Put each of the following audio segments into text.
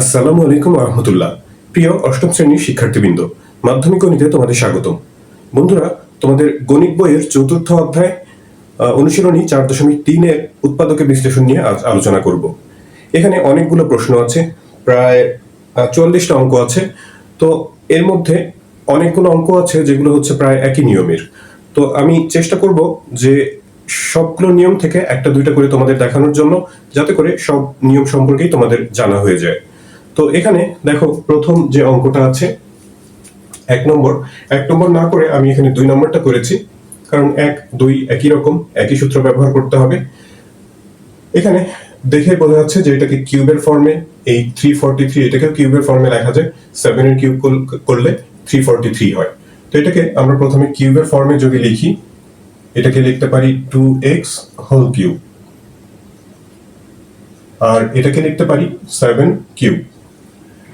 আসসালামু আলাইকুম রহমতুল্লাহ প্রিয় অষ্টম শ্রেণির শিক্ষার্থীবৃন্দ, মাধ্যমিক গণিতে তোমাদের স্বাগতম। বন্ধুরা, তোমাদের গণিত বইয়ের চতুর্থ অধ্যায় অনুশীলনী চার দশমিক তিনের উৎপাদকের বিশ্লেষণ নিয়ে আজ আলোচনা করব। এখানে অনেকগুলো প্রশ্ন আছে, প্রায় চুয়াল্লিশটা অঙ্ক আছে। তো এর মধ্যে অনেকগুলো অঙ্ক আছে, যেগুলো হচ্ছে প্রায় একই নিয়মের। তো আমি চেষ্টা করব যে সবগুলো নিয়ম থেকে একটা দুইটা করে তোমাদের দেখানোর জন্য, যাতে করে সব নিয়ম সম্পর্কেই তোমাদের জানা হয়ে যায়। তো এখানে দেখো প্রথম যে অঙ্কটা আছে, এক নম্বর। এক নম্বর না করে আমি এখানে দুই নম্বরটা করেছি, কারণ এক, দুই একই রকম, একই সূত্র ব্যবহার করতে হবে। এখানে দেখে বোঝা যাচ্ছে যে এটাকে কিউবের ফর্মে, এই থ্রি ফর্টি থ্রি এটাকেও কিউবের ফর্মে লেখা যায়। সেভেনের কিউব করলে থ্রি ফর্টি থ্রি হয়। তো এটাকে আমরা প্রথমে কিউবের ফর্মে যদি লিখি, এটাকে লিখতে পারি টু এক্স হোল কিউব আর এটাকে লিখতে পারি সেভেন কিউব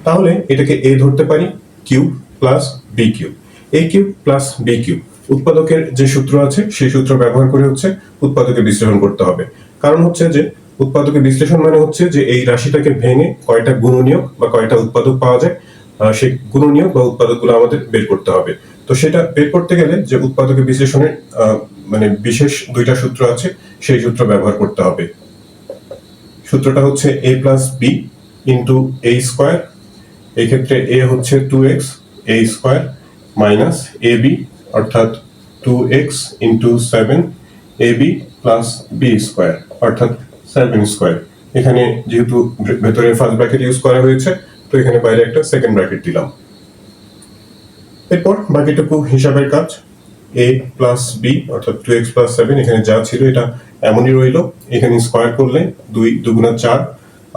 তাহলে এটাকে এ ধরতে পারি cube plus B cube A cube plus B cube উৎপাদকের যে সূত্র আছে, সেই সূত্র ব্যবহার করে হচ্ছে উৎপাদকে বিশ্লেষণ করতে হবে। কারণ হচ্ছে যে, উৎপাদকে বিশ্লেষণ মানে হচ্ছে যে, এই রাশিটাকে ভেঙে কয়টা গুণনীয়ক বা কয়টা উৎপাদক পাওয়া যায় সেই গুণনীয়ক বা উৎপাদকগুলো আমাদের বের করতে হবে। তো সেটা বের করতে গেলে যে উৎপাদকের বিশ্লেষণের মানে বিশেষ দুইটা সূত্র আছে, সেই সূত্র ব্যবহার করতে হবে। সূত্রটা হচ্ছে A plus B into A square এই ক্ষেত্রে এ হচ্ছে two X A square minus A B অর্থাৎ two X into seven A B plus B square অর্থাৎ সেভেন স্কোয়ার এখানে যেহেতু ভেতরে ফার্স্ট ব্র্যাকেট ইউজ করা হয়েছে, তো এখানে বাইরে একটা সেকেন্ড ব্র্যাকেট দিলাম। এরপর বাকিটুকু হিসাবের কাজ এ প্লাস বি অর্থাৎ টু এক্স প্লাস সেভেন এখানে যা ছিল এটা এমনই রইল। এখানে স্কোয়ার করলে দুই দুগুণা চার,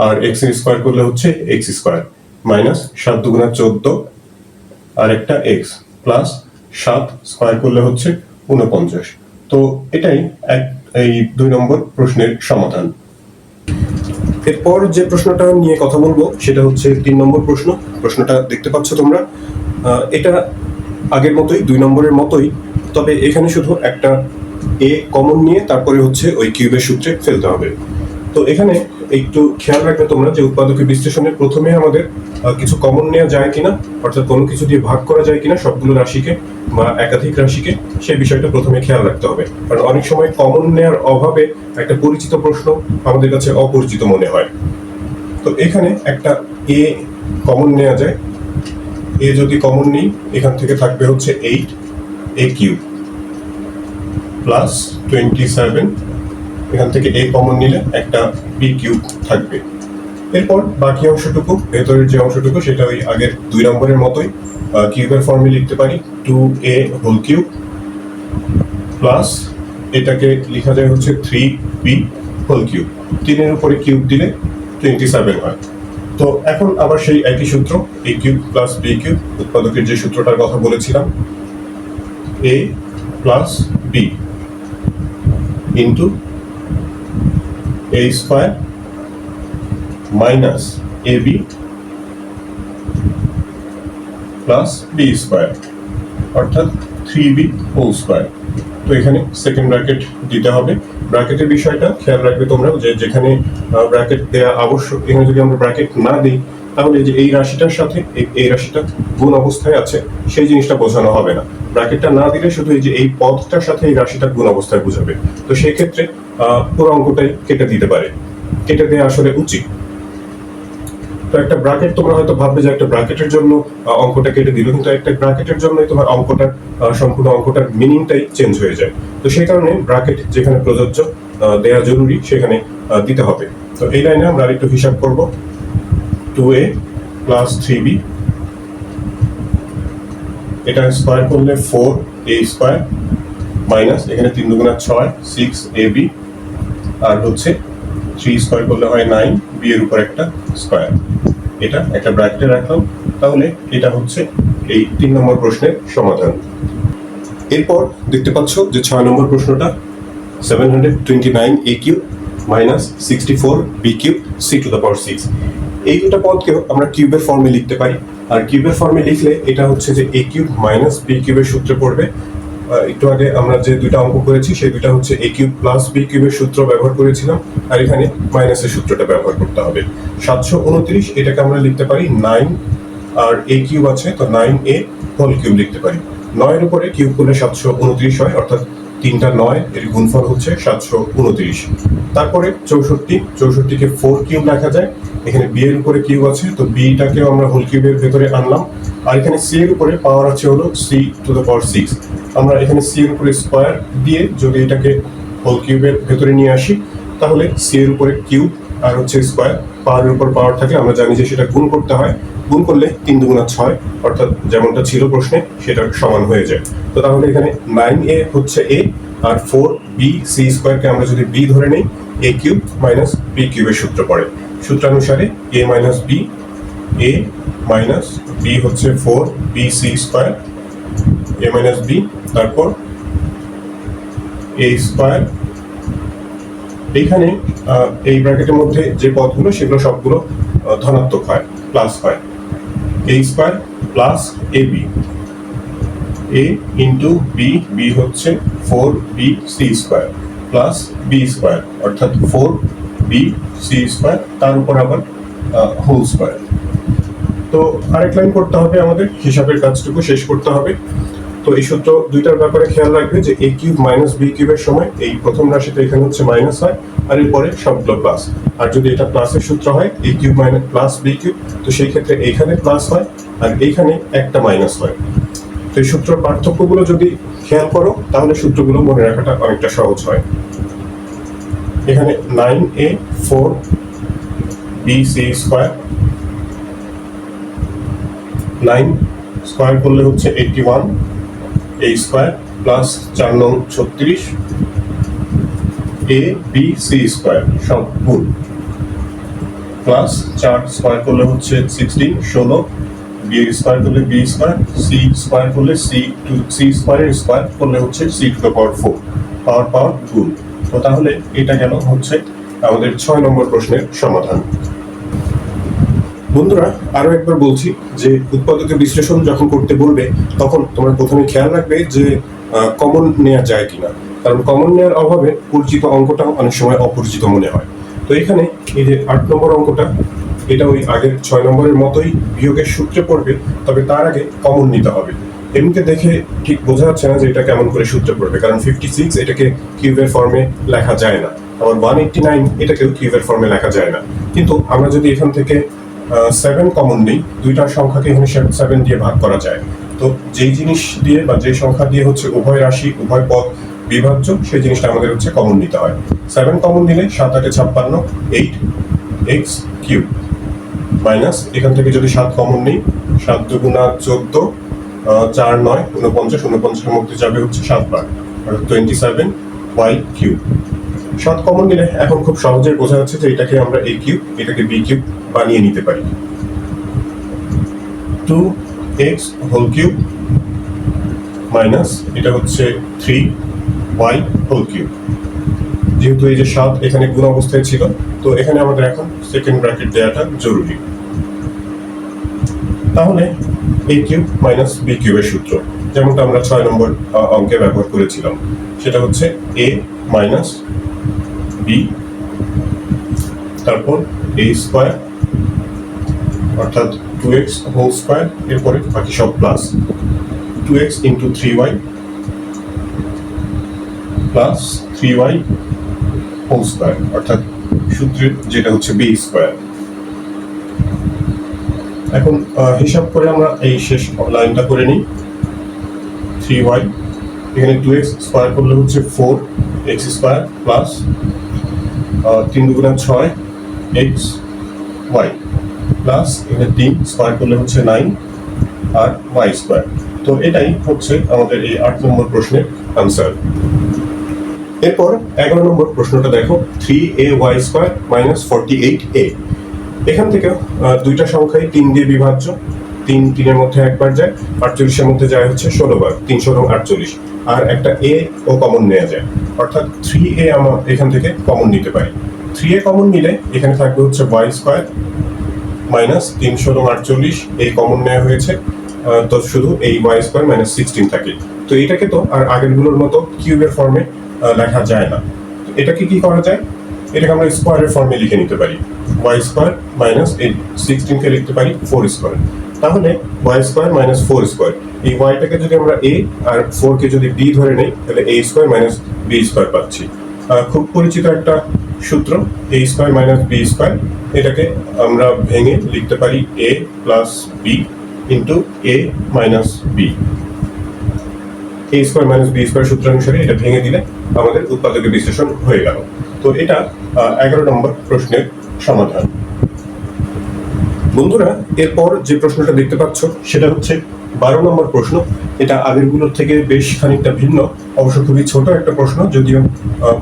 আর এক্সের স্কোয়ার করলে হচ্ছে এক্স স্কোয়ার মাইনাস সাত দুগুণা চোদ্দ, আর একটা এক্স প্লাস সাত স্কোয়ার করলে হচ্ছে উনপঞ্চাশ তো এটাই এক, এই দুই নম্বর প্রশ্নের সমাধান। এরপর যে প্রশ্নটা নিয়ে কথা বলব, সেটা হচ্ছে তিন নম্বর প্রশ্ন। প্রশ্নটা দেখতে পাচ্ছ তোমরা। এটা আগের মতোই, দুই নম্বরের মতোই, তবে এখানে শুধু একটা এ কমন নিয়ে, তারপরে হচ্ছে ওই কিউবের সূত্রে ফেলতে হবে। তো এখানে একটু খেয়াল রাখবে তোমরা যে উৎপাদকের বিশ্লেষণের প্রথমে আমাদের কিছু কমন নেওয়া যায় কিনা, অর্থাৎ কোনো কিছু দিয়ে ভাগ করা যায় কিনা, সবগুলো রাশিকে বা একাধিক রাশিকে, সেই বিষয়টা প্রথমে খেয়াল রাখতে হবে। কারণ অনেক সময় কমন নেওয়ার অভাবে একটা পরিচিত প্রশ্ন আমাদের কাছে অপরিচিত মনে হয়। তো এখানে একটা এ কমন নেওয়া যায়। এ যদি কমন নিই, এখান থেকে থাকবে হচ্ছে eight A cube plus twenty seven এখান থেকে এ কমন নিলে একটা বি কিউব থাকবে। এরপর বাকি অংশটুকু, ভেতরের যে অংশটুকু, সেটা ওই আগের দুই নম্বরের মতোই কিউবের ফর্মে লিখতে পারি। Two A whole cube plus এটাকে লেখা যায় হচ্ছে থ্রি বি হোল কিউব তিনের উপরে কিউব দিলে টোয়েন্টি সেভেন হয়। তো এখন আবার সেই একই সূত্র A cube plus B cube উৎপাদকের যে সূত্রটার কথা বলেছিলাম A plus B into A square minus A B plus B অর্থাৎ থ্রি বি হোল স্কোয়ার তো এখানে সেকেন্ড ব্র্যাকেট দিতে হবে। ব্র্যাকেটের বিষয়টা খেয়াল রাখবে তোমরা যে যেখানে ব্র্যাকেট দেওয়া আবশ্যক, এখানে যদি আমরা ব্র্যাকেট না দিই, তাহলে যে এই রাশিটার সাথে এই- রাশিটা গুণ অবস্থায় আছে, সেই জিনিসটা বোঝানো হবে না। ব্র্যাকেটটা না দিলে শুধু এই যে এই পদটার সাথে এই রাশিটা গুণ অবস্থায় বোঝাবে। তো সেই ক্ষেত্রে পুরো অঙ্কটাই কেটে দিতে পারে। কেটে দেওয়া আসলে উচিত। তো একটা ব্র্যাকেট তোমরা হয়তো ভাববে যে একটা ব্র্যাকেটের জন্য অঙ্কটা কেটে দিল, কিন্তু একটা ব্র্যাকেটের জন্যই তোমার অঙ্কটার সম্পূর্ণ অঙ্কটার মিনিংটাই চেঞ্জ হয়ে যায়। তো সেই কারণে ব্র্যাকেট যেখানে প্রযোজ্য দেয়া জরুরি, সেখানে দিতে হবে। তো এই লাইনে আমরা আরেকটু হিসাব করব। Two A plus three B এটা স্কোয়ার করলে ফোর এ স্কোয়ার মাইনাস এখানে তিন দুগুণা ছয় সিক্স এ বি আর হচ্ছে থ্রি স্কোয়ার করলে হয় নাইন বি এর উপর একটা স্কোয়ার এটা একটা ব্র্যাকেটে রাখলাম। তাহলে এটা হচ্ছে এই তিন নম্বর প্রশ্নের সমাধান। এরপর দেখতে পাচ্ছ যে ছয় নম্বর প্রশ্নটা seven hundred twenty nine A cube minus sixty four B cube C to the power six এই দুটো পদকেও আমরা কিউবের ফর্মে লিখতে পারি। আর কিউবের ফর্মে লিখলে এটা হচ্ছে যে এ কিউব মাইনাস বি কিউবের সূত্রে পড়বে। একটু আগে আমরা যে দুইটা অঙ্ক করেছি, সেই দুইটা হচ্ছে এ কিউব প্লাস বি কিউবের সূত্র ব্যবহার করেছিলাম, আর এখানে মাইনাসের সূত্রটা ব্যবহার করতে হবে। সাতশো উনত্রিশ, এটাকে আমরা লিখতে পারি নাইন আর এ কিউব আছে, তো নাইন এ হোল কিউব লিখতে পারি। নয়ের উপরে কিউব করলে সাতশো উনত্রিশ হয়, অর্থাৎ তিনটা নয়, এর গুণফল হচ্ছে সাতশো উনত্রিশ। তারপরে চৌষট্টি, চৌষট্টিকে ফোর কিউব লেখা যায়। এখানে বি এর উপরে কিউব আছে, তো বিটাকেও আমরা হোল কিউবের ভেতরে আনলাম। আর এখানে সি এর উপরে পাওয়ার আছে হলো C to the power six আমরা এখানে সি এর উপরে স্কোয়ার দিয়ে যদি এটাকে হোল কিউবের ভেতরে নিয়ে আসি, তাহলে সি এর উপরে কিউব আর হচ্ছে স্কোয়ার পাওয়ারের উপর পাওয়ার থাকে আমরা জানি যে সেটা গুণ করতে হয়। গুণ করলে তিন দুগুণা ছয়, অর্থাৎ যেমনটা ছিল প্রশ্নে, সেটা সমান হয়ে যায়। তো তাহলে এখানে নাইন এ হচ্ছে এ আর ফোর বি সি স্কোয়ারকে আমরা যদি বি ধরে নেই এ কিউব মাইনাস বি কিউবের সূত্র পড়ে। সূত্রানুসারে A minus B A minus B হচ্ছে four B C square A minus B তারপর এ স্কোয়ার এইখানে এই ব্র্যাকেটের মধ্যে যে পদগুলো, সেগুলো সবগুলো ধনাত্মক হয় প্লাস হয়। Square plus A B A into B B হচ্ছে four B C square plus B square অর্থাৎ ফোর বি সি স্কোয়ার তার উপর আবার হোল স্কোয়ার তো আরেক লাইন করতে হবে আমাদের, হিসাবের কাজটুকু শেষ করতে হবে। তো এই সূত্র দুইটার ব্যাপারে খেয়াল রাখবে যে এ কিউব মাইনাস বি কিউবের সময় এই প্রথম রাশিতে এখানে হচ্ছে মাইনাস হয় আর এরপরে সবগুলো প্লাস আর যদি এটা প্লাসের সূত্র হয় A cube minus plus B cube, তো সেই ক্ষেত্রে এইখানে প্লাস হয় আর এইখানে একটা মাইনাস হয়। তো এই সূত্র পার্থক্যগুলো যদি খেয়াল করো, তাহলে সূত্রগুলো মনে রাখাটা অনেকটা সহজ হয়। এখানে nine A four B C square nine square করলে হচ্ছে eighty one A square plus চার নং ছত্রিশ এ বি সি স্কোয়ার সব গুণ প্লাস চার স্কোয়ার করলে হচ্ছে সিক্সটিন ষোলো। বি স্কোয়ার করলে বি স্কোয়ার সি স্কোয়ার করলে সি টু সি স্কোয়ারের স্কোয়ার করলে হচ্ছে C to power four power power গুণ তো তাহলে এটা গেল হচ্ছে আমাদের ছয় নম্বর প্রশ্নের সমাধান। বন্ধুরা, আরও একবার বলছি যে উৎপাদকের বিশ্লেষণ যখন করতে বলবে, তখন তোমরা প্রথমে খেয়াল রাখবে যে কমন নেওয়া যায় কিনা। কারণ কমন নেওয়ার অভাবে পরিচিত অঙ্কটা অনেক সময় অপরিচিত মনে হয়। তো এখানে এই যে আট নম্বর অঙ্কটা, এটা ওই আগের ছয় নম্বরের মতোই বিয়োগের সূত্রে পড়বে, তবে তার আগে কমন নিতে হবে। এমনিতে দেখে ঠিক বোঝা যাচ্ছে না যে এটা কেমন করে সূত্রে পড়বে, কারণ ফিফটি সিক্স এটাকে কিউবের ফর্মে লেখা যায় না। আবার ওয়ান এইটটি নাইন এটাকেও কিউবের ফর্মে লেখা যায় না। কিন্তু আমরা যদি এখান থেকে সেভেন কমন নেই দুইটা সংখ্যাকে এখানে সেভেন দিয়ে ভাগ করা যায়। তো যেই জিনিস দিয়ে বা যে সংখ্যা দিয়ে হচ্ছে উভয় রাশি, উভয় পদ বিভাজ্য, সেই জিনিসটা আমাদের হচ্ছে কমন নিতে হয়। সেভেন কমন নিলে সাত, আটে ছাপ্পান্ন এইট এক্স কিউব মাইনাস এখান থেকে যদি সাত কমন নেই, সাত দুগুণা চোদ্দ চার নয় উনপঞ্চাশ উনপঞ্চাশের মধ্যে যাবে হচ্ছে সাত বার। টোয়েন্টি সেভেন ওয়াই কিউব সাত কমন নিলে এখন খুব সহজেই বোঝা যাচ্ছে যে এটাকে আমরা এ কিউব এটাকে বি কিউব বানিয়ে নিতে পারি। Two X whole cube minus এটা হচ্ছে থ্রি ওয়াই হোল কিউব যেহেতু এই যে সাত এখানে গুণ অবস্থায় ছিল, তো এখানে আমাদের এখন সেকেন্ড ব্র্যাকেট দেওয়াটা জরুরি। তাহলে এ কিউব মাইনাস বি কিউবের সূত্র, যেমনটা আমরা ছয় নম্বর অঙ্কে ব্যবহার করেছিলাম, সেটা হচ্ছে এ মাইনাস বি তারপর এ স্কোয়ার অর্থাৎ টু এক্স হোল স্কোয়ার এরপরে বাকি সব plus two X into three Y plus three Y whole square অর্থাৎ সূত্রের যেটা হচ্ছে বি স্কোয়ার এখন হিসাব করে আমরা এই শেষ লাইনটা করে নিই। থ্রি ওয়াই এখানে টু এক্স স্কোয়ার করলে হচ্ছে ফোর এক্স স্কোয়ার প্লাস তিন দুগুণা ছয় এক্স ওয়াই প্লাস এখানে তিন স্কোয়ার করলে হচ্ছে নাইন আর ওয়াই স্কোয়ার তো এটাই হচ্ছে আমাদের এই আট নম্বর প্রশ্নের আনসার এরপর এগারো নম্বর প্রশ্নটা দেখো three A Y square minus forty eight A এখান থেকে দুইটা সংখ্যাই তিন দিয়ে বিভাজ্য। তিন, তিনের মধ্যে একবার যায়, আটচল্লিশের মধ্যে যায় হচ্ছে ষোলো বার, তিনশো এবং আটচল্লিশ। আর একটা এ ও কমন নেওয়া যায়। অর্থাৎ থ্রি এ আমরা এখান থেকে কমন নিতে পারি। থ্রি এ কমন নিলে এখানে থাকবে হচ্ছে ওয়াই স্কোয়ার মাইনাস তিনশো আটচল্লিশ এই কমন নেওয়া হয়েছে। তো শুধু এই ওয়াই স্কোয়ার মাইনাস সিক্সটিন থাকে। তো এটাকে তো আর আগেরগুলোর মতো কিউবের ফর্মে লেখা যায় না। এটাকে কি করা যায়? এটাকে আমরা স্কোয়ারের ফর্মে লিখে নিতে পারি। ওয়াই স্কোয়ার মাইনাস এই সিক্সটিনকে লিখতে পারি ফোর স্কোয়ার তাহলে Y square minus four square এই ওয়াইটাকে যদি আমরা এ আর ফোর কে যদি বি ধরে নেই, তাহলে A square minus B square পাচ্ছি। খুব পরিচিত একটা সূত্র A square minus B square এটাকে আমরা ভেঙে লিখতে পারি A plus B into A minus B A square minus B square সূত্র অনুসারে এটা ভেঙে দিলে আমাদের উৎপাদকের বিশ্লেষণ হয়ে গেল। তো এটা এগারো নম্বর প্রশ্নের সমাধান। বন্ধুরা, এরপর যে প্রশ্নটা দেখতে পাচ্ছ, সেটা হচ্ছে বারো নম্বর প্রশ্ন। এটা আগেরগুলোর থেকে বেশ খানিকটা ভিন্ন। অবশ্য খুবই ছোট একটা প্রশ্ন, যদিও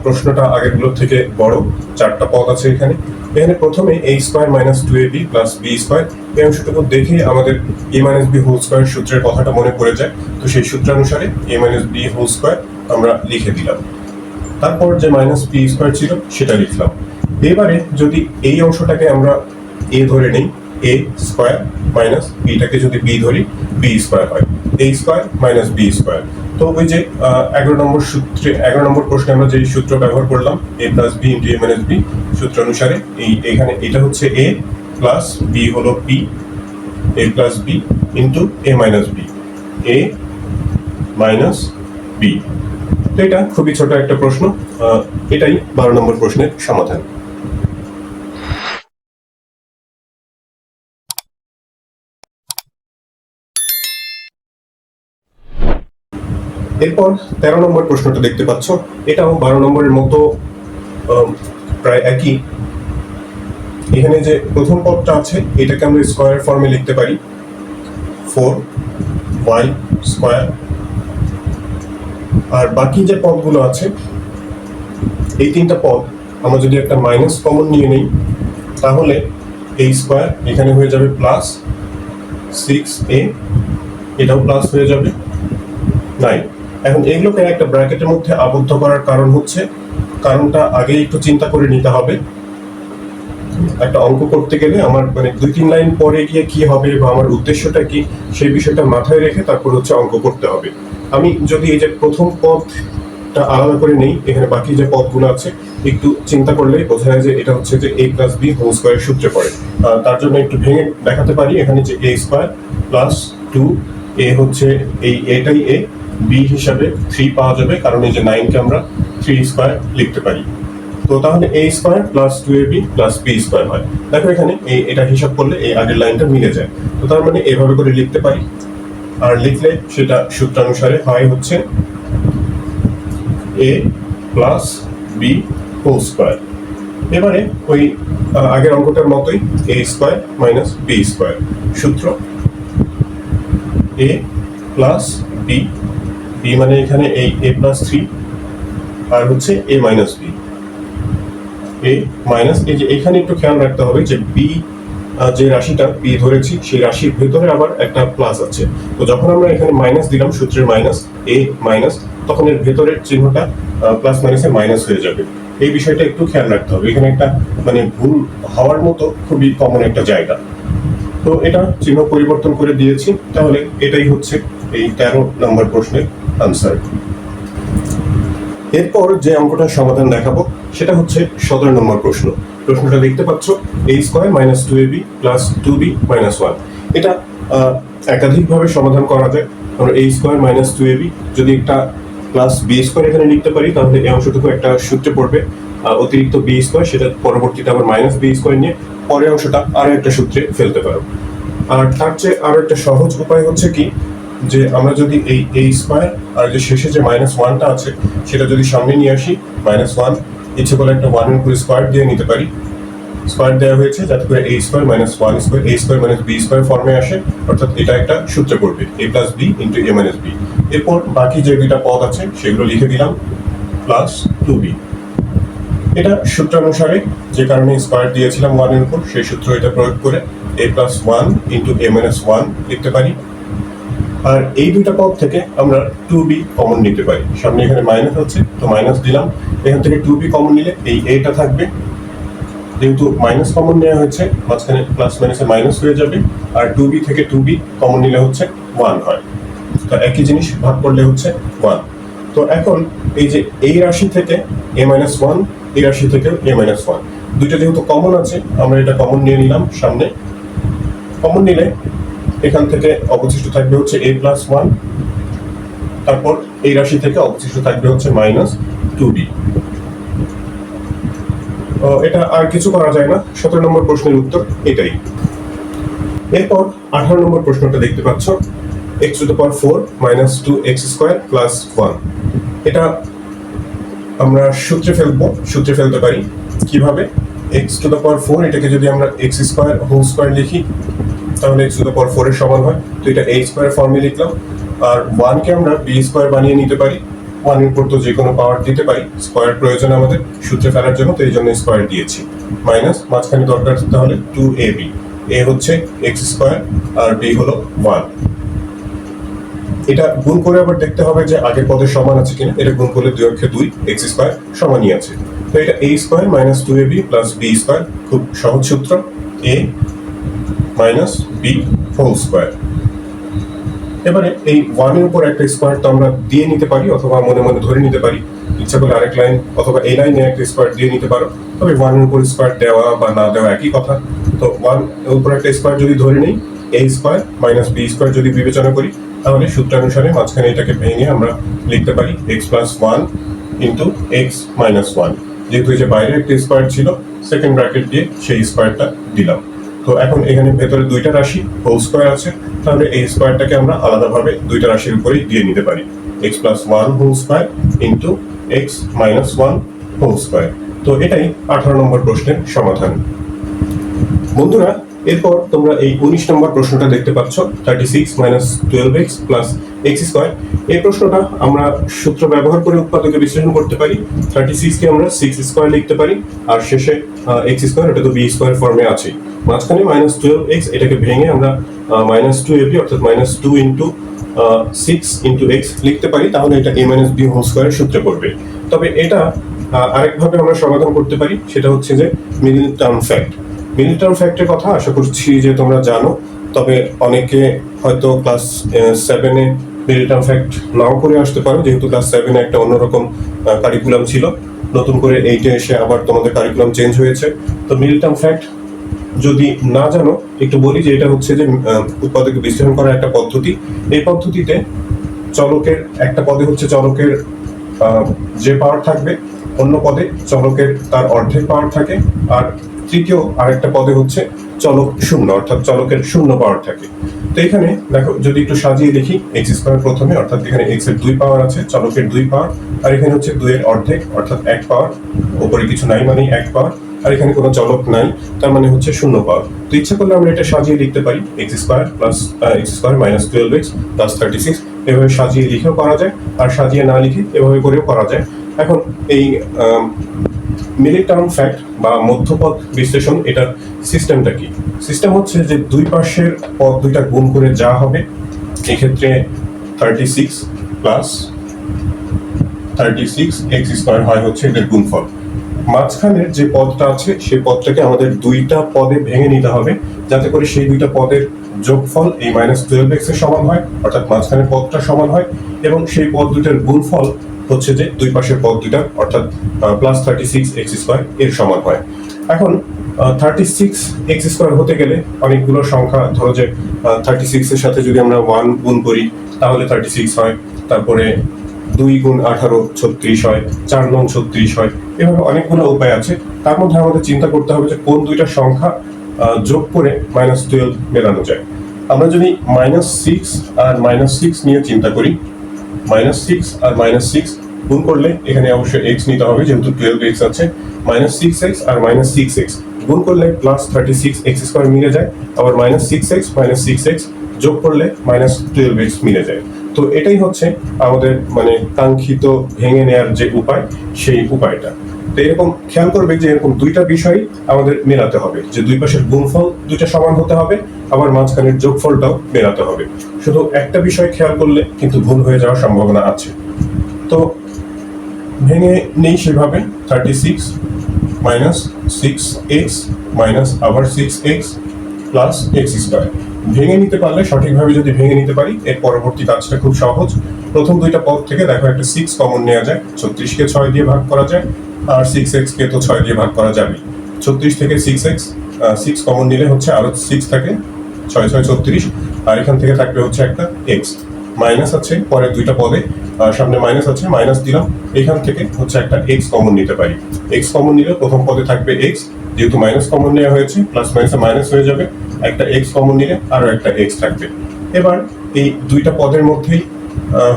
প্রশ্নটা আগেরগুলোর থেকে বড়। চারটা পদ আছে এখানে। এখানে প্রথমে A square minus two A B plus B square এই অংশটুকু দেখে আমাদের A minus B whole square সূত্রের কথাটা মনে পড়ে যায়। তো সেই সূত্রানুসারে A minus B whole square আমরা লিখে দিলাম। তারপর যে মাইনাস বি স্কোয়ার ছিল, সেটা লিখলাম। এবারে যদি এই অংশটাকে আমরা এ ধরে নেই এ স্কোয়ার মাইনাস বিটাকে যদি বি ধরি বি স্কোয়ার হয়। A square minus B square তো ওই যে এগারো নম্বর সূত্রে, এগারো নম্বর প্রশ্নে আমরা যে সূত্র ব্যবহার করলাম A plus B into A minus B সূত্র অনুসারে এই, এখানে এটা হচ্ছে এ প্লাস বি হলো B A plus B into A minus B A minus B তো এটা খুবই ছোট একটা প্রশ্ন এটাই বারো নম্বর প্রশ্নের সমাধান। এরপর তেরো নম্বর প্রশ্নটা দেখতে পাচ্ছ। এটাও বারো নম্বরের মতো প্রায় একই। এখানে যে প্রথম পদটা আছে, এটাকে আমরা স্কোয়ার ফর্মে লিখতে পারি। ফোর ওয়াই স্কোয়ার আর বাকি যে পদগুলো আছে, এই তিনটা পদ আমরা যদি একটা মাইনাস কমন নিয়ে নেই, তাহলে এই স্কোয়ার এখানে হয়ে যাবে প্লাস সিক্স এ এটাও প্লাস হয়ে যাবে নাইন এখন এগুলোকে একটা ব্র্যাকেটের মধ্যে আবদ্ধ করার কারণ হচ্ছে, কারণটা আগে একটু চিন্তা করে নিতে হবে। একটা অঙ্ক করতে গেলে আমার মানে দুই তিন লাইন পরে গিয়ে কি হবে বা আমার উদ্দেশ্যটা কি, সেই বিষয়টা মাথায় রেখে তারপর হচ্ছে অঙ্ক করতে হবে। আমি যদি এই যে প্রথম পদটা আলাদা করে নেই, এখানে বাকি যে পদগুলো আছে, একটু চিন্তা করলে বোঝা যায় যে এটা হচ্ছে যে এ প্লাস বি হোল স্কোয়ারের সূত্রে পড়ে। তার জন্য একটু ভেঙে দেখাতে পারি, এখানে যে A square plus two A হচ্ছে এই এটাই এ বি হিসাবে থ্রি পাওয়া যাবে, কারণ এই যে নাইনকে আমরা থ্রি স্কোয়ার লিখতে পারি। তো তাহলে A square plus two A B plus B square হয়। দেখো এখানে এই, এটা হিসাব করলে এই আগের লাইনটা মিলে যায়। তো তার মানে এভাবে করে লিখতে পারি। আর লিখলে সেটা সূত্রানুসারে হয় হচ্ছে A plus B whole square এবারে ওই আগের অঙ্কটার মতোই A square minus B square সূত্র এ প্লাস বি বি মানে এখানে এই এ প্লাস থ্রি আর হচ্ছে A minus B A minus এই যে এখানে একটু খেয়াল রাখতে হবে যে বি যে রাশিটা বি ধরেছি, সেই রাশির ভেতরে আবার একটা প্লাস আছে। তো যখন আমরা এখানে মাইনাস দিলাম, সূত্রের মাইনাস এ মাইনাস তখন এর ভেতরের চিহ্নটা প্লাস মাইনাসে মাইনাস হয়ে যাবে। এই বিষয়টা একটু খেয়াল রাখতে হবে। এখানে একটা মানে ভুল হওয়ার মতো খুবই কমন একটা জায়গা। তো এটা চিহ্ন পরিবর্তন করে দিয়েছি। তাহলে এটাই হচ্ছে এই তেরো নম্বর প্রশ্নের আনসার এরপর যে অঙ্কটার সমাধান দেখাবো, সেটা হচ্ছে সতেরো নম্বর প্রশ্ন। প্রশ্নটা দেখতে পাচ্ছ A square minus two A B plus two B minus one এটা একাধিকভাবে সমাধান করা যায়। আমরা এই square minus two A B যদি একটা প্লাস বি স্কোয়ার এখানে লিখতে পারি, তাহলে এই অংশটুকু একটা সূত্রে পড়বে। অতিরিক্ত বি স্কোয়ার সেটা পরবর্তীতে আবার মাইনাস বি স্কোয়ার নিয়ে পরের অংশটা আরও একটা সূত্রে ফেলতে পারো। আর তার চেয়ে আরও একটা সহজ উপায় হচ্ছে কি যে আমরা যদি এই এ স্কোয়ার আর যে শেষে যে মাইনাস ওয়ানটা আছে, সেটা যদি সামনে নিয়ে আসি মাইনাস ওয়ান ইচ্ছে করে একটা ওয়ানের উপরে স্কোয়ার দিয়ে নিতে পারি। স্কোয়ার দেওয়া হয়েছে যাতে করে A square minus one square A square minus B square ফর্মে আসে, অর্থাৎ এটা একটা সূত্রে পড়বে A plus B into A minus B এরপর বাকি যে দুইটা পদ আছে, সেগুলো লিখে দিলাম প্লাস টু বি এটা সূত্রানুসারে যে কারণে স্কোয়ার দিয়েছিলাম ওয়ানের উপর, সেই সূত্র এটা প্রয়োগ করে A plus one into A minus one লিখতে পারি। আর এই দুইটা পদ থেকে আমরা টু বি কমন নিতে পারি। সামনে এখানে মাইনাস আছে, তো মাইনাস দিলাম। এখান থেকে টু বি কমন নিলে এই এটা থাকবে। যেহেতু মাইনাস কমন নেওয়া হয়েছে, মাঝখানে প্লাস মাইনাসে মাইনাস হয়ে যাবে। আর টু বি থেকে টু বি কমন নিলে হচ্ছে ওয়ান হয়। তো একই জিনিস ভাগ করলে হচ্ছে ওয়ান তো এখন এই যে এই রাশি থেকে এ মাইনাস ওয়ান এই রাশি থেকে এ মাইনাস ওয়ান দুইটা যেহেতু কমন আছে, আমরা এটা কমন নিয়ে নিলাম সামনে। কমন নিলে এখান থেকে অবশিষ্ট থাকবে হচ্ছে এ প্লাস ওয়ান তারপর এই রাশি থেকে অবশিষ্ট থাকবে হচ্ছে মাইনাস টু বি এটা আর কিছু করা যায় না। সতেরো নম্বর প্রশ্নের উত্তর এটাই। এরপর আঠারো নম্বর প্রশ্নটা দেখতে পাচ্ছ। X to the power four minus two X square plus one এটা আমরা সূত্রে ফেলব, সূত্রে ফেলতে পারি। কীভাবে? X to the power four এটাকে যদি আমরা এক্স স্কোয়ার হোল স্কোয়ার লিখি তাহলে এক্স টু দ্য পাওয়ার সমান হয়। তো এটা স্কোয়ার ফর্মে লিখলাম। আর ওয়ানকে আমরা বি স্কোয়ার বানিয়ে নিতে পারি। তো যে কোনো পাওয়ার দিতে পারি। স্কোয়ার প্রয়োজন আমাদের সূত্রে ফেলার জন্য, তো এই জন্য স্কোয়ার দিয়েছি। মাইনাস মাঝখানে দরকার তাহলে টু এ বি এ হচ্ছে এক্স স্কোয়ার আর বি হলো ওয়ান এটা গুণ করে আবার দেখতে হবে যে আগের পদের সমান আছে কিনা। এটা গুণ করলে দুই অক্ষে দুই এক্স স্কোয়ার সমানই আছে। তো এটা A square minus two A B plus B square খুব সহজ সূত্র। A minus B whole square এবারে এই ওয়ানের উপর একটা স্কোয়ার তো আমরা দিয়ে নিতে পারি অথবা মনে মনে ধরে নিতে পারি। ইচ্ছা করলে আরেক লাইন অথবা এই লাইনে একটা স্কোয়ার দিয়ে নিতে পারো। তবে ওয়ানের উপর স্কোয়ার দেওয়া বা না দেওয়া একই কথা। তো ওয়ান উপর একটা স্কোয়ার যদি ধরে নিই A square minus B square যদি বিবেচনা করি, তাহলে সূত্রানুসারে মাঝখানে এটাকে ভেঙে আমরা লিখতে পারি X plus one into X minus one যেহেতু যে বাইরে একটা স্কোয়ার ছিল সেকেন্ড ব্র্যাকেট দিয়ে সেই স্কোয়ারটা দিলাম। তো এখন এখানে ভেতরে দুইটা রাশি, হোল স্কোয়ার আছে, তাহলে এই স্কোয়ারটাকে আমরা আলাদাভাবে দুইটা রাশির উপরেই দিয়ে নিতে পারি। X plus one whole square into X minus one whole square তো এটাই আঠারো নম্বর প্রশ্নের সমাধান। বন্ধুরা এরপর তোমরা এই উনিশ নম্বর প্রশ্নটা দেখতে পাচ্ছ thirty six minus twelve X plus X square এই প্রশ্নটা আমরা সূত্র ব্যবহার করে উৎপাদকে বিশ্লেষণ করতে পারি। থার্টি সিক্সকে আমরা সিক্স স্কোয়ার লিখতে পারি, আর শেষে এক্স স্কোয়ার এটা তো বি স্কোয়ার ফর্মে আছে। মাঝখানে মাইনাস টুয়েলভ এক্স এটাকে ভেঙে আমরা মাইনাস টু এবি অর্থাৎ minus two into six into X লিখতে পারি, তাহলে এটা এ মাইনাস বি হোল স্কোয়ারের সূত্রে পড়বে। তবে এটা আরেকভাবে আমরা সমাধান করতে পারি, সেটা হচ্ছে যে middle term fact middle term ফ্যাক্টের কথা আশা করছি যে তোমরা জানো, তবে অনেকে হয়তো ক্লাস সেভেনে মিডিল টার্ম ফ্যাক্ট নাও করে আসতে পারো, যেহেতু ক্লাস সেভেনে একটা অন্যরকম কারিকুলাম ছিল। নতুন করে এইটে এসে আবার তোমাদের কারিকুলাম চেঞ্জ হয়েছে। তো মিডিল টার্ম ফ্যাক্ট যদি না জানো, একটু বলি যে এটা হচ্ছে যে উৎপাদকে বিশ্লেষণ করার একটা পদ্ধতি। এই পদ্ধতিতে চলকের, একটা পদে হচ্ছে চলকের যে পাওয়ার থাকবে, অন্য পদে চলকের তার অর্ধেক পাওয়ার থাকে, আর তৃতীয় আরেকটা পদে হচ্ছে চলক শূন্য, অর্থাৎ চলকের শূন্য পাওয়ার থাকে। তো এখানে দেখো, যদি একটু সাজিয়ে দেখি এক্স স্কোয়ার প্রথমে, অর্থাৎ এখানে এক্সের দুই পাওয়ার আছে, চলকের দুই পাওয়ার, আর এখানে হচ্ছে দুইয়ের অর্ধেক, অর্থাৎ এক পাওয়ার, ওপরে কিছু নাই মানে এক পাওয়ার, আর এখানে কোনো চলক নাই, তার মানে হচ্ছে শূন্য পাওয়ার। তো ইচ্ছা করলে আমরা এটা সাজিয়ে লিখতে পারি X square plus X square minus twelve X plus thirty six এভাবে সাজিয়ে লিখেও করা যায়, আর সাজিয়ে না লিখে এভাবে করেও করা যায়। এখন এই মিডিল টার্ম ফ্যাক্ট বা মধ্যপদ বিশ্লেষণ এটার সিস্টেমটা কি? সিস্টেম হচ্ছে যে দুই পাশের পদ দুইটা গুণ করে যা হবে, এক্ষেত্রে thirty six plus thirty six X square হয় হচ্ছে এদের গুণফল। মাঝখানের যে পদটা আছে সেই পদটাকে আমাদের দুইটা পদে ভেঙে নিতে হবে, যাতে করে সেই দুইটা পদের যোগফল এই মাইনাস টুয়েলভ এক্সের সমান হয়, অর্থাৎ মাঝখানের পদটা সমান হয়, এবং সেই পদ দুইটার গুণফল হচ্ছে যে দুই পাশের পদ দুইটা, অর্থাৎ plus thirty six X square এর সমান হয়। এখন থার্টি সিক্স এক্স স্কোয়ার হতে গেলে অনেকগুলো সংখ্যা, ধরো যে থার্টি সিক্স এর সাথে যদি আমরা ওয়ান গুণ করি, তাহলে থার্টি সিক্স হয়, তারপরে দুই গুণ আঠারো ছত্রিশ হয়, চার নং ছত্রিশ হয়, এভাবে অনেকগুলো উপায় আছে। তার মধ্যে আমাদের চিন্তা করতে হবে যে কোন দুইটা সংখ্যা যোগ করে মাইনাস টুয়েলভ মেলানো যায়। আমরা যদি মাইনাস সিক্স আর মাইনাস সিক্স নিয়ে চিন্তা করি মাইনাস সিক্স আর মাইনাস সিক্স গুণ করলে এখানে অবশ্যই এক্স নিতে হবে, যেহেতু টুয়েলভ এক্স আছে মাইনাস সিক্স এক্স আর মাইনাস সিক্স এক্স গুণ করলে plus thirty six X square মিলে যায়, আবার minus six X minus six X যোগ করলে মাইনাস টুয়েলভ এক্স মিলে যায়। তো এটাই হচ্ছে আমাদের মানে কাঙ্ক্ষিত ভেঙে নেয়ার যে উপায়, সেই উপায়টা। তো এরকম খেয়াল করবে যে এরকম দুইটা বিষয় আমাদের মেলাতে হবে। যে দুই পাশের গুণফল দুইটা সমান হতে হবে, আবার মাঝখানের যোগফলটাও মেলাতে হবে। শুধু একটা বিষয় খেয়াল করলে কিন্তু ভুল হয়ে যাওয়ার সম্ভাবনা আছে। তো ভেঙে নেই সেভাবে thirty six minus six X minus আবার six X plus X square ভেঙে নিতে পারলে সঠিকভাবে যদি ভেঙে নিতে পারি, এর পরবর্তী কাজটা খুব সহজ। প্রথম দুইটা পদ থেকে দেখো একটা সিক্স কমন নেওয়া যায়, ছত্রিশকে ছয় দিয়ে ভাগ করা যায় আর সিক্স এক্স কে তো ছয় দিয়ে ভাগ করা যাবে ছত্রিশ থেকে সিক্স এক্স সিক্স কমন নিলে হচ্ছে আরও সিক্স থাকে, ছয় ছয়, ছত্রিশ, আর এখান থেকে থাকবে হচ্ছে একটা এক্স মাইনাস আছে, পরের দুইটা পদে সামনে মাইনাস আছে মাইনাস দিলাম, এখান থেকে হচ্ছে একটা এক্স কমন নিতে পারি। এক্স কমন নিলে প্রথম পদে থাকবে এক্স যেহেতু মাইনাস কমন নেওয়া হয়েছে প্লাস মাইনাসে মাইনাস হয়ে যাবে, একটা এক্স কমন নিলে আরও একটা এক্স থাকবে। এবার এই দুইটা পদের মধ্যেই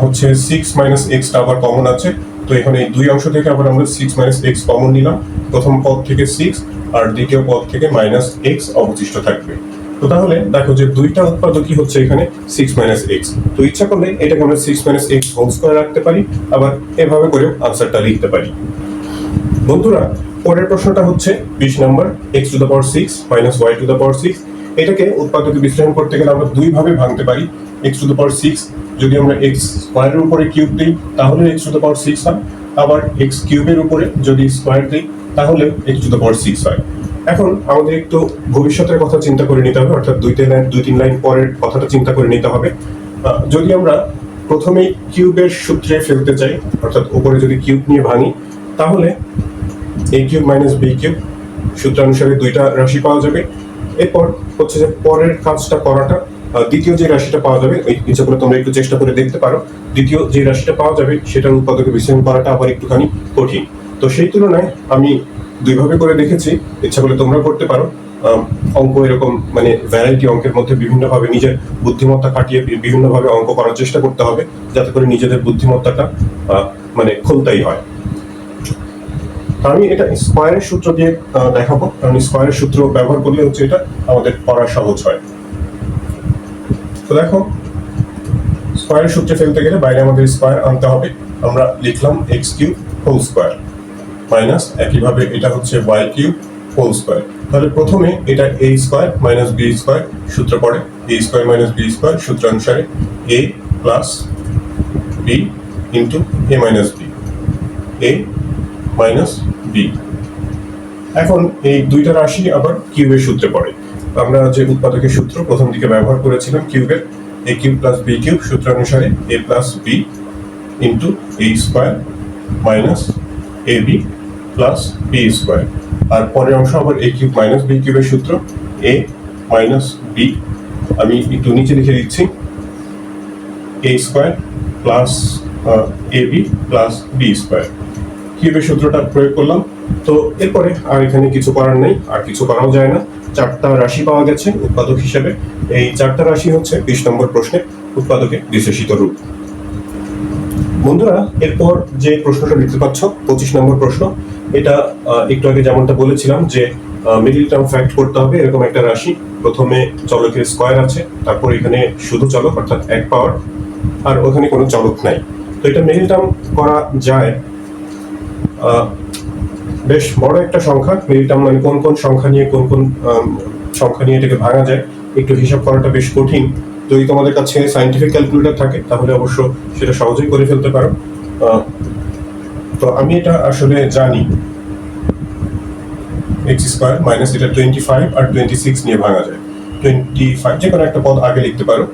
হচ্ছে সিক্স মাইনাস এক্সটা আবার কমন আছে তো এখানে দুই অংশ থেকে আবার আমরা সিক্স মাইনাস এক্স কমন নিলাম। প্রথম পদ থেকে সিক্স আর দ্বিতীয় পদ থেকে মাইনাস এক্স অবশিষ্ট থাকবে। তো তাহলে দেখো যে দুইটা উৎপাদকই হচ্ছে এখানে সিক্স মাইনাস এক্স তো ইচ্ছা করলে এটাকে আমরা six minus X whole square রাখতে পারি, আবার এভাবে করে আনসারটা লিখতে পারি। বন্ধুরা, পরের প্রশ্নটা হচ্ছে, বিশ নম্বর X to the power six minus Y to the power six এটাকে উৎপাদকে বিশ্লেষণ করতে গেলে আমরা দুই ভাবে ভাঙতে পারি X to the power six যদি আমরা এক্স স্কোয়ারের উপরে কিউব দিই, তাহলে X to the power six হয়। আবার এক্স কিউবের উপরে যদি স্কোয়ার দিই, তাহলে X to the power six হয়। এখন আমাদের একটু ভবিষ্যতের কথা চিন্তা করে নিতে হবে, অর্থাৎ দুই তিন লাইন দুই তিন লাইন পরের কথাটা চিন্তা করে নিতে হবে। যদি আমরা প্রথমেই কিউবের সূত্রে ফেলতে চাই, অর্থাৎ উপরে যদি কিউব নিয়ে ভাঙি, তাহলে A cube minus B cube সূত্রানুসারে দুইটা রাশি পাওয়া যাবে। এরপর হচ্ছে যে পরের কাজটা করাটা দ্বিতীয় যে রাশিটা পাওয়া যাবে, ওই করে তোমরা একটু চেষ্টা করে দেখতে পারো। দ্বিতীয় যে রাশিটা পাওয়া যাবে, সেটার উৎপাদকে বিশ্লেষণ করাটা আবার একটুখানি কঠিন। তো সেই তুলনায় আমি দুইভাবে করে দেখেছি ইচ্ছা করলে তোমরা করতে পারো। অঙ্ক এরকম মানে ভ্যারাইটি অঙ্কের মধ্যে বিভিন্নভাবে নিজের বুদ্ধিমত্তা কাটিয়ে বিভিন্নভাবে অঙ্ক করার চেষ্টা করতে হবে, যাতে করে নিজেদের বুদ্ধিমত্তাটা মানে খুলতাই হয়। আমি এটা স্কোয়ারের সূত্র দিয়ে দেখাবো। কারণ স্কোয়ারের সূত্র ব্যবহার করলে হচ্ছে এটা আমাদের পড়া সহজ হয়। তো দেখো স্কোয়ারের সূত্রে ফেলতে গেলে বাইরে আমাদের স্কোয়ার আনতে হবে। আমরা লিখলাম X cube whole square minus একইভাবে এটা হচ্ছে ওয়াই কিউব হোল স্কোয়ার তাহলে প্রথমে এটা A square minus B square সূত্র পড়ে। A square minus B square সূত্র অনুসারে A plus B into A minus B A minus B এখন এই দুইটা রাশি আবার কিউবের সূত্রে পড়ে। আমরা যে উৎপাদকের সূত্র প্রথম দিকে ব্যবহার করেছিলাম কিউবের A cube plus B cube সূত্র অনুসারে A plus B into A square minus A B plus B square আর পরের অংশ আবার এ কিউব মাইনাস বি কিউবের সূত্র এ মাইনাস বি আমি একটু নিচে লিখে দিচ্ছি। A square plus A B plus B square কিউবের সূত্রটা প্রয়োগ করলাম? তো এরপরে আর এখানে কিছু করার নেই, আর কিছু করাও যায় না। চারটা রাশি পাওয়া গেছে উৎপাদক হিসেবে। এই চারটা রাশি হচ্ছে বিশ নম্বর প্রশ্নে উৎপাদকে বিশেষিত রূপ। বন্ধুরা, এরপর যে প্রশ্নটা দেখতে পাচ্ছ, পঁচিশ নম্বর প্রশ্ন, এটা একটু আগে যেমনটা বলেছিলাম যে মিডিল টার্ম ফ্যাক্ট করতে হবে, এরকম একটা রাশি। প্রথমে চলকের স্কোয়ার আছে, তারপর এখানে শুধু চলক, অর্থাৎ এক পাওয়ার আর ওখানে কোনো চলক নাই। তো এটা মিডিল টার্ম করা যায় বেশ বড় একটা সংখ্যা। মিডিল টার্ম মানে কোন কোন সংখ্যা নিয়ে কোন কোন সংখ্যা নিয়ে এটাকে ভাঙা যায়, একটু হিসাব করাটা বেশ কঠিন। যদি তোমাদের কাছে সাইন্টিফিক ক্যালকুলেটর থাকে, তাহলে অবশ্য সেটা সহজেই করে ফেলতে পারো। তো আমি এটা আসলে জানি। এক্স স্কোয়ার মাইনাস এটা টোয়েন্টি ফাইভ আর টোয়েন্টি সিক্স নিয়ে ভাঙা যায়। টোয়েন্টি ফাইভ যে কোনো একটা পদ আগে লিখতে পারো।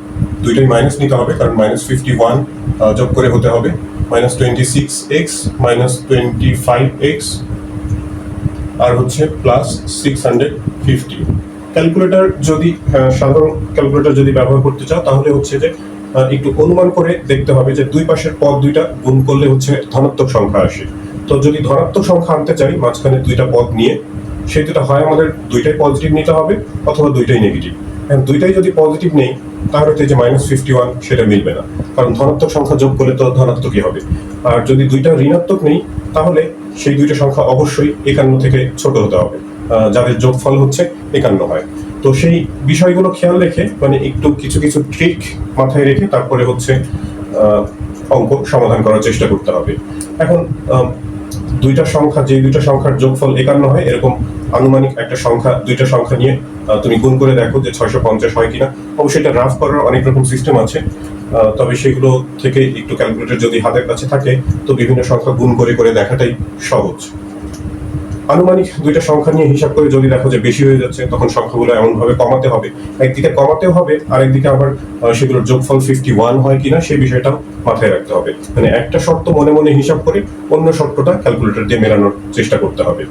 দুইটাই মাইনাস নিতে হবে, কারণ মাইনাস ফিফটি ওয়ান যোগ করে হতে হবে। Minus twenty six X minus twenty five X আর হচ্ছে plus six hundred fifty calculator যদি সাধারণ ক্যালকুলেটর যদি ব্যবহার করতে চাও, তাহলে হচ্ছে যে একটু অনুমান করে দেখতে হবে যে দুই পাশের পদ দুইটা গুণ করলে হচ্ছে ধনাত্মক সংখ্যা আসে। তো যদি ধনাত্মক সংখ্যা আনতে চাই, মাঝখানে দুইটা পদ নিয়ে সেই দুটা হয় আমাদের দুইটাই পজিটিভ নিতে হবে অথবা দুইটাই নেগেটিভ দুইটাই যদি পজিটিভ নেই তাহলে এই যে মাইনাস ফিফটি ওয়ান সেটা মিলবে না। কারণ ধনাত্মক সংখ্যা যোগ করলে তো ধনাত্মকই হবে। আর যদি দুইটা ঋণাত্মক নেই, তাহলে সেই দুইটা সংখ্যা অবশ্যই একান্ন থেকে ছোট হতে হবে। যাদের যোগফল হচ্ছে একান্ন হয়। তো সেই বিষয়গুলো খেয়াল রেখে মানে একটু কিছু কিছু ট্রিক মাথায় রেখে তারপরে হচ্ছে অঙ্ক সমাধান করার চেষ্টা করতে হবে। এখন দুইটা সংখ্যা, যে দুইটা সংখ্যার যোগফল একান্ন হয়, এরকম আনুমানিক একটা সংখ্যা, দুইটা সংখ্যা নিয়ে তুমি গুণ করে দেখো যে ছয়শো পঞ্চাশ হয় কিনা। অবশ্যই এটা রাফ করার অনেক রকম সিস্টেম আছে। তবে সেগুলো থেকে একটু ক্যালকুলেটর যদি হাতের কাছে থাকে, তো বিভিন্ন সংখ্যা গুণ করে করে দেখাটাই সহজ। আনুমানিক দুইটা সংখ্যা নিয়ে হিসাব করে যদি দেখো যে বেশি হয়ে যাচ্ছে, তখন সংখ্যাগুলো এমন ভাবে কমাতে হবে। একদিকে কমাতেও হবে, আরেকদিকে আবার সেগুলোর যোগফল ফিফটি ওয়ান হয় কিনা, সেই বিষয়টাও মাথায় রাখতে হবে। মানে একটা শর্ত মনে মনে হিসাব করে অন্য শর্তটা ক্যালকুলেটর দিয়ে মেলানোর চেষ্টা করতে হবে।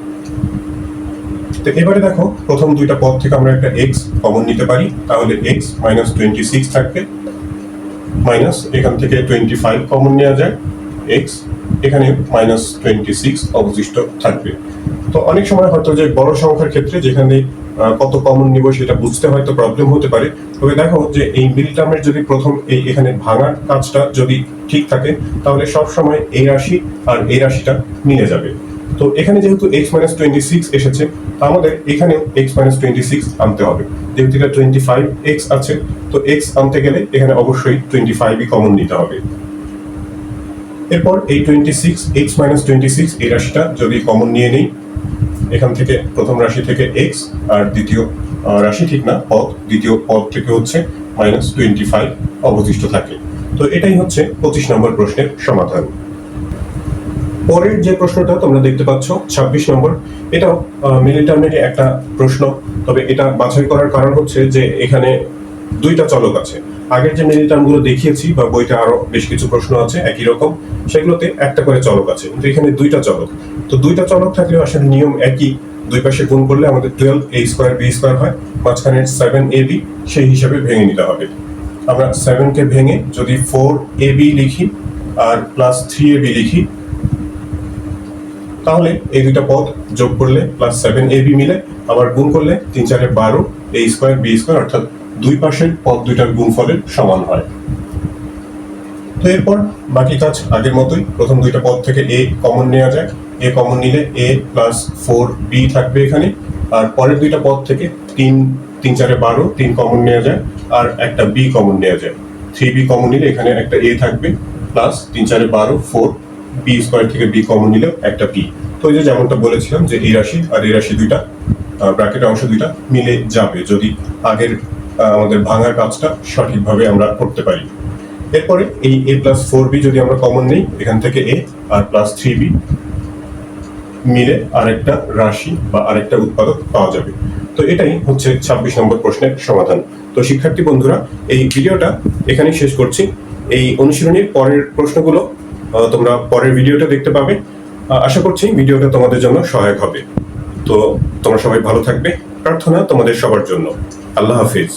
তো এবারে দেখো, প্রথম দুইটা পদ থেকে আমরা একটা এক্স কমন নিতে পারি। তাহলে এক্স মাইনাস টোয়েন্টি সিক্স থাকবে। মাইনাস এখান থেকে টোয়েন্টি ফাইভ কমন নেওয়া যায়। এক্স এখানে মাইনাস টোয়েন্টি সিক্স অবশিষ্ট থাকবে। তো অনেক সময় হয়তো যে বড় সংখ্যার ক্ষেত্রে যেখানে কত কমন নিব সেটা বুঝতে হয়তো প্রবলেম হতে পারে। তবে দেখো যে এই মিল টার্মের যদি প্রথম এই এখানে ভাঙার কাজটা যদি ঠিক থাকে, তাহলে সব সময় এই রাশি আর এই রাশিটা মিলে যাবে। তো এখানে যেহেতু এক্স মাইনাস টোয়েন্টি সিক্স এসেছে আমাদের এখানেও এক্স মাইনাস টোয়েন্টি সিক্স আনতে হবে। যেহেতু এটা টোয়েন্টি ফাইভ এক্স আছে, তো এক্স আনতে গেলে এখানে অবশ্যই টোয়েন্টি ফাইভই কমন নিতে হবে। এরপর এই twenty six X minus twenty six এই রাশিটা যদি কমন নিয়ে নেই, এখান থেকে প্রথম রাশি থেকে এক্স আর দ্বিতীয় রাশি ঠিক না, পদ, দ্বিতীয় পদ থেকে হচ্ছে মাইনাস টোয়েন্টি ফাইভ অবশিষ্ট থাকে। তো এটাই হচ্ছে পঁচিশ নম্বর প্রশ্নের সমাধান। পরের যে প্রশ্নটা তোমরা দেখতে পাচ্ছ, ছাব্বিশ নম্বর, এটাও মিলিটারমেটে একটা প্রশ্ন। তবে এটা বাছাই করার কারণ হচ্ছে যে এখানে দুইটা চলক আছে। আগের যে মিলিটার্মগুলো দেখিয়েছি বা বইটা আরও বেশ কিছু প্রশ্ন আছে, একই রকম, সেগুলোতে একটা করে চলক আছে। কিন্তু এখানে দুইটা চলক। তো দুইটা চলক থাকলে আসলে নিয়ম একই। দুই পাশে গুণ করলে আমাদের twelve A square B square হয়, মাঝখানে সেভেন এ বি সেই হিসাবে ভেঙে নিতে হবে। আমরা সেভেনকে ভেঙে যদি ফোর এ বি লিখি, আর প্লাস থ্রি এ বি লিখি তাহলে এই দুইটা পদ যোগ করলে প্লাস সেভেন এ বি মিলে আবার গুণ করলে তিন চারে বারো এ স্কোয়ার বি স্কোয়ার অর্থাৎ দুই পাশের পদ দুইটার গুণফলের সমান হয়। তো এরপর বাকি কাজ আগের মতোই প্রথম দুইটা পদ থেকে এ কমন নেওয়া যায় এ কমন নিলে এ প্লাস ফোর বি থাকবে এখানে। আর পরের দুইটা পদ থেকে তিন তিন চারে বারো, তিন কমন নেওয়া যায় আর একটা বি কমন নেওয়া যায় থ্রি বি কমন নিলে এখানে একটা এ থাকবে প্লাস তিন চারে বারো ফোর বি স্কোয়ার থেকে বি কমন নিলে একটা পি তো ওই যে যেমনটা বলেছিলাম যে এই রাশি আর এই রাশি দুইটা ব্র্যাকেট অংশ দুইটা মিলে যাবে যদি আগের আমাদের ভাঙার কাজটা সঠিকভাবে আমরা করতে পারি। এরপরে এই এ প্লাস ফোর বি যদি আমরা কমন নেই, এখান থেকে এ আর প্লাস থ্রি বি মিলে আরেকটা রাশি বা আরেকটা উৎপাদক পাওয়া যাবে। তো এটাই হচ্ছে ছাব্বিশ নম্বর প্রশ্নের সমাধান। তো শিক্ষার্থী বন্ধুরা, এই ভিডিওটা এখানেই শেষ করছি। এই অনুশীলনীর পরের প্রশ্নগুলো তোমরা পরের ভিডিওটা দেখতে পাবে। আশা করছি ভিডিওটা তোমাদের জন্য সহায়ক হবে। তো তোমরা সবাই ভালো থাকবে। প্রার্থনা তোমাদের সবার জন্য। আল্লাহ হাফিজ।